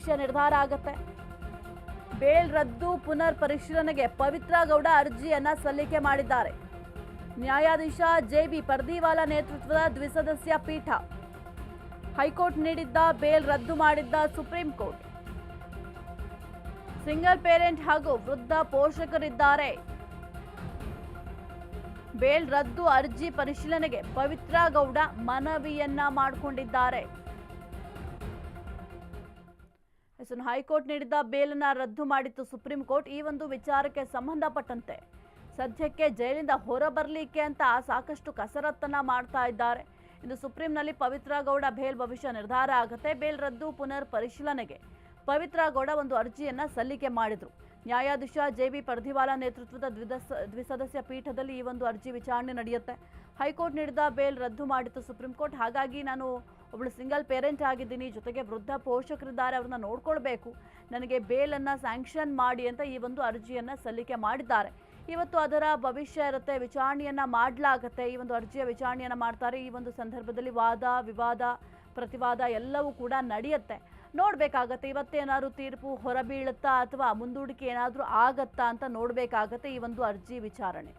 ಭವಿಷ್ಯ ನಿರ್ಧಾರ ಆಗುತ್ತೆ. ಬೇಲ್ ರದ್ದು ಪುನರ್ ಪರಿಶೀಲನೆಗೆ ಪವಿತ್ರ ಗೌಡ ಅರ್ಜಿಯನ್ನ ಸಲ್ಲಿಕೆ ಮಾಡಿದ್ದಾರೆ. ನ್ಯಾಯಾಧೀಶ ಜೆಬಿ ಪರ್ದಿವಾಲಾ ನೇತೃತ್ವದ ದ್ವಿಸದಸ್ಯ ಪೀಠ. ಹೈಕೋರ್ಟ್ ನೀಡಿದ್ದ ಬೇಲ್ ರದ್ದು ಮಾಡಿದ್ದ ಸುಪ್ರೀಂ ಕೋರ್ಟ್. ಸಿಂಗಲ್ ಪೇರೆಂಟ್ ಹಾಗೂ ವೃದ್ಧ ಪೋಷಕರಿದ್ದಾರೆ. ಬೇಲ್ ರದ್ದು ಅರ್ಜಿ ಪರಿಶೀಲನೆಗೆ ಪವಿತ್ರ ಗೌಡ ಮನವಿಯನ್ನ ಮಾಡಿಕೊಂಡಿದ್ದಾರೆ. ಇನ್ನು ಹೈಕೋರ್ಟ್ ನೀಡಿದ್ದ ಬೇಲನ್ನು ರದ್ದು ಮಾಡಿತ್ತು ಸುಪ್ರೀಂ ಕೋರ್ಟ್. ಈ ಒಂದು ವಿಚಾರಕ್ಕೆ ಸಂಬಂಧಪಟ್ಟಂತೆ ಸದ್ಯಕ್ಕೆ ಜೈಲಿಂದ ಹೊರಬರಲಿಕ್ಕೆ ಅಂತ ಸಾಕಷ್ಟು ಕಸರತ್ತನ್ನು ಮಾಡ್ತಾ ಇದ್ದಾರೆ. ಇಂದು ಸುಪ್ರೀಂನಲ್ಲಿ ಪವಿತ್ರ ಗೌಡ ಬೇಲ್ ಭವಿಷ್ಯ ನಿರ್ಧಾರ ಆಗುತ್ತೆ. ಬೇಲ್ ರದ್ದು ಪುನರ್ ಪರಿಶೀಲನೆಗೆ ಪವಿತ್ರ ಗೌಡ ಒಂದು ಅರ್ಜಿಯನ್ನು ಸಲ್ಲಿಕೆ ಮಾಡಿದರು. ನ್ಯಾಯಾಧೀಶ ಜೆ ಬಿ ನೇತೃತ್ವದ ದ್ವಿದಸ್ ದ್ವಿಸದಸ್ಯ ಪೀಠದಲ್ಲಿ ಈ ಒಂದು ಅರ್ಜಿ ವಿಚಾರಣೆ ನಡೆಯುತ್ತೆ. ಹೈಕೋರ್ಟ್ ನೀಡಿದ ಬೇಲ್ ರದ್ದು ಮಾಡಿತ್ತು ಸುಪ್ರೀಂ ಕೋರ್ಟ್. ಹಾಗಾಗಿ ನಾನು ಒಬ್ಬಳು ಸಿಂಗಲ್ ಪೇರೆಂಟ್ ಆಗಿದ್ದೀನಿ, ಜೊತೆಗೆ ವೃದ್ಧ ಪೋಷಕರಿದ್ದಾರೆ, ಅವ್ರನ್ನ ನೋಡ್ಕೊಳ್ಬೇಕು. ನನಗೆ ಬೇಲನ್ನು ಸ್ಯಾಂಕ್ಷನ್ ಮಾಡಿ ಅಂತ ಈ ಒಂದು ಅರ್ಜಿಯನ್ನು ಸಲ್ಲಿಕೆ ಮಾಡಿದ್ದಾರೆ. ಇವತ್ತು ಅದರ ಭವಿಷ್ಯ ಇರುತ್ತೆ, ವಿಚಾರಣೆಯನ್ನು ಮಾಡಲಾಗತ್ತೆ. ಈ ಒಂದು ಅರ್ಜಿಯ ವಿಚಾರಣೆಯನ್ನು ಮಾಡ್ತಾರೆ. ಈ ಒಂದು ಸಂದರ್ಭದಲ್ಲಿ ವಾದ, ವಿವಾದ, ಪ್ರತಿವಾದ ಎಲ್ಲವೂ ಕೂಡ ನಡೆಯುತ್ತೆ. ನೋಡಬೇಕಾಗತ್ತೆ, ಇವತ್ತೇನಾದ್ರು ತೀರ್ಪು ಹೊರಬೀಳುತ್ತಾ ಅಥವಾ ಮುಂದೂಡಿಕೆ ಏನಾದರೂ ಆಗತ್ತಾ ಅಂತ ನೋಡಬೇಕಾಗತ್ತೆ ಈ ಒಂದು ಅರ್ಜಿ ವಿಚಾರಣೆ.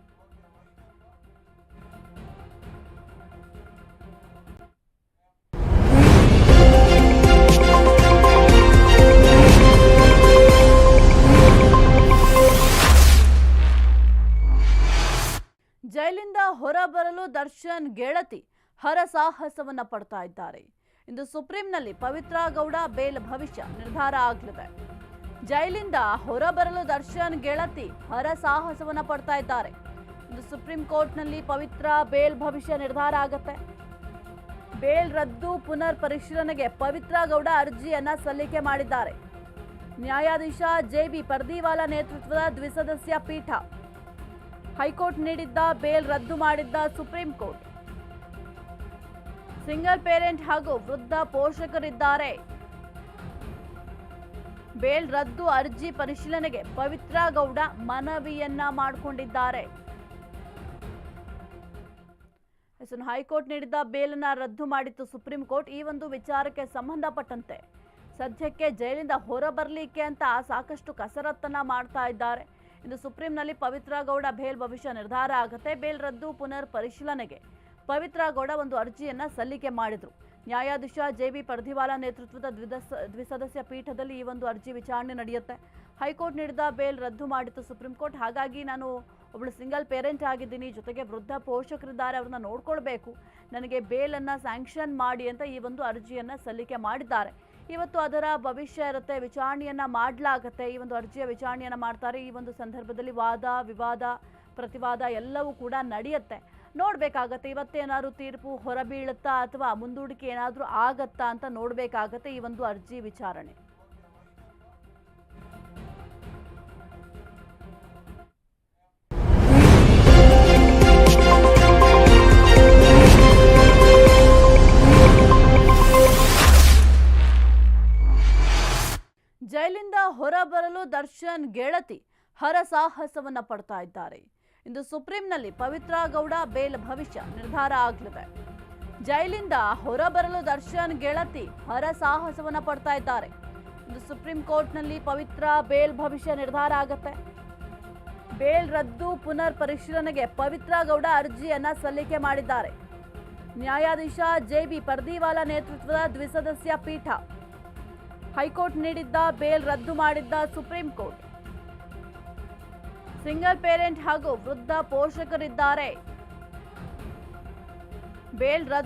ಜೈಲಿಂದ ಹೊರಬರಲು ದರ್ಶನ್ ಗೆಳತಿ ಹರ ಸಾಹಸವನ್ನ ಪಡ್ತಾ ಇದ್ದಾರೆ. ಇಂದು ಸುಪ್ರೀಂನಲ್ಲಿ ಪವಿತ್ರ ಗೌಡ ಬೇಲ್ ಭವಿಷ್ಯ ನಿರ್ಧಾರ ಆಗಲಿದೆ. ಜೈಲಿಂದ ಹೊರಬರಲು ದರ್ಶನ್ ಗೆಳತಿ ಹರ ಸಾಹಸವನ್ನ ಪಡ್ತಾ ಇದ್ದಾರೆ. ಇಂದು ಸುಪ್ರೀಂ ಕೋರ್ಟ್ನಲ್ಲಿ ಪವಿತ್ರ ಬೇಲ್ ಭವಿಷ್ಯ ನಿರ್ಧಾರ ಆಗತ್ತೆ. ಬೇಲ್ ರದ್ದು ಪುನರ್ ಪರಿಶೀಲನೆಗೆ ಪವಿತ್ರ ಗೌಡ ಅರ್ಜಿಯನ್ನ ಸಲ್ಲಿಕೆ ಮಾಡಿದ್ದಾರೆ. ನ್ಯಾಯಾಧೀಶ ಜೆ ಬಿ ಪರ್ದಿವಾಲಾ ನೇತೃತ್ವದ ದ್ವಿಸದಸ್ಯ ಪೀಠ ಹೈಕೋರ್ಟ್ ನೀಡಿದ್ದ ಬೇಲ್ ರದ್ದು ಮಾಡಿದ್ದ ಸುಪ್ರೀಂ ಕೋರ್ಟ್. ಸಿಂಗಲ್ ಪೇರೆಂಟ್ ಹಾಗೂ ವೃದ್ಧ ಪೋಷಕರಿದ್ದಾರೆ. ಬೇಲ್ ರದ್ದು ಅರ್ಜಿ ಪರಿಶೀಲನೆಗೆ ಪವಿತ್ರ ಗೌಡ ಮನವಿಯನ್ನ ಮಾಡಿಕೊಂಡಿದ್ದಾರೆ. ಹೈಕೋರ್ಟ್ ನೀಡಿದ್ದ ಬೇಲನ್ನ ರದ್ದು ಮಾಡಿತ್ತು ಸುಪ್ರೀಂ ಕೋರ್ಟ್. ಈ ಒಂದು ವಿಚಾರಕ್ಕೆ ಸಂಬಂಧಪಟ್ಟಂತೆ ಸದ್ಯಕ್ಕೆ ಜೈಲಿಂದ ಹೊರಬರಲಿಕ್ಕೆ ಅಂತ ಸಾಕಷ್ಟು ಕಸರತ್ತನ್ನ ಮಾಡ್ತಾ ಇದ್ದಾರೆ. ಇನ್ನು ಸುಪ್ರೀಂನಲ್ಲಿ ಪವಿತ್ರ ಗೌಡ ಬೇಲ್ ಭವಿಷ್ಯ ನಿರ್ಧಾರ ಆಗುತ್ತೆ. ಬೇಲ್ ರದ್ದು ಪುನರ್ ಪರಿಶೀಲನೆಗೆ. ಪವಿತ್ರಗೌಡ ಒಂದು ಅರ್ಜಿಯನ್ನ ಸಲ್ಲಿಕೆ ಮಾಡಿದ್ರು. ನ್ಯಾಯಾಧೀಶ ಜೆ ಬಿ ಪರ್ಧಿವಾಲಾ ನೇತೃತ್ವದ ದ್ವಿಸದಸ್ಯ ಪೀಠದಲ್ಲಿ ಈ ಒಂದು ಅರ್ಜಿ ವಿಚಾರಣೆ ನಡೆಯುತ್ತೆ. ಹೈಕೋರ್ಟ್ ನೀಡಿದ ಬೇಲ್ ರದ್ದು ಮಾಡಿತ್ತು ಸುಪ್ರೀಂ ಕೋರ್ಟ್ ಹಾಗಾಗಿ ನಾನು ಒಬ್ಬಳು ಸಿಂಗಲ್ ಪೇರೆಂಟ್ ಆಗಿದ್ದೀನಿ. ಜೊತೆಗೆ ವೃದ್ಧ ಪೋಷಕರಿದ್ದಾರೆ. ಅವ್ರನ್ನ ನೋಡ್ಕೊಳ್ಬೇಕು. ನನಗೆ ಬೇಲನ್ನು ಸ್ಯಾಂಕ್ಷನ್ ಮಾಡಿ ಅಂತ ಈ ಒಂದು ಅರ್ಜಿಯನ್ನು ಸಲ್ಲಿಕೆ ಮಾಡಿದ್ದಾರೆ. ಇವತ್ತು ಅದರ ಭವಿಷ್ಯ ಇರುತ್ತೆ, ವಿಚಾರಣೆಯನ್ನ ಮಾಡಲಾಗತ್ತೆ, ಈ ಒಂದು ಅರ್ಜಿಯ ವಿಚಾರಣೆಯನ್ನ ಮಾಡ್ತಾರೆ. ಈ ಒಂದು ಸಂದರ್ಭದಲ್ಲಿ ವಾದ, ವಿವಾದ, ಪ್ರತಿವಾದ ಎಲ್ಲವೂ ಕೂಡ ನಡೆಯುತ್ತೆ. ನೋಡ್ಬೇಕಾಗತ್ತೆ ಇವತ್ತೇನಾದ್ರು ತೀರ್ಪು ಹೊರಬೀಳುತ್ತಾ ಅಥವಾ ಮುಂದೂಡಿಕೆ ಏನಾದರೂ ಆಗತ್ತಾ ಅಂತ ನೋಡ್ಬೇಕಾಗತ್ತೆ ಈ ಒಂದು ಅರ್ಜಿ ವಿಚಾರಣೆ. ಹೊರಬರಲು ದರ್ಶನ್ ಗೆಳತಿ ಹರಸಾಹಸವನ್ನ ಪಡ್ತಾ ಇದ್ದಾರೆ. ಇಂದು ಸುಪ್ರೀಂನಲ್ಲಿ ಪವಿತ್ರ ಗೌಡ ಬೇಲ್ ಭವಿಷ್ಯ ನಿರ್ಧಾರ ಆಗಲಿದೆ. ಜೈಲಿಂದ ಹೊರಬರಲು ದರ್ಶನ್ ಗೆಳತಿ ಹರಸಾಹಸವನ್ನ ಪಡ್ತಾ ಇದ್ದಾರೆ. ಇಂದು ಸುಪ್ರೀಂ ಕೋರ್ಟ್ನಲ್ಲಿ ಪವಿತ್ರ ಬೇಲ್ ಭವಿಷ್ಯ ನಿರ್ಧಾರ ಆಗತ್ತೆ. ಬೇಲ್ ರದ್ದು ಪುನರ್ ಪರಿಶೀಲನೆಗೆ ಪವಿತ್ರ ಗೌಡ ಅರ್ಜಿಯನ್ನ ಸಲ್ಲಿಕೆ ಮಾಡಿದ್ದಾರೆ. ನ್ಯಾಯಾಧೀಶ ಜೆ ಬಿ ಪರ್ದಿವಾಲಾ ನೇತೃತ್ವದ ದ್ವಿಸದಸ್ಯ ಪೀಠ ಹೈಕೋರ್ಟ್ ನೀಡಿದ್ದ ಬೇಲ್ ರದ್ದು ಮಾಡಿದ್ದ ಸುಪ್ರೀಂ ಕೋರ್ಟ್. ಸಿಂಗಲ್ ಪೇರೆಂಟ್ ಹಾಗೂ ವೃದ್ಧ ಪೋಷಕರಿದ್ದಾರೆ. ಬೇಲ್ ರದ್ದು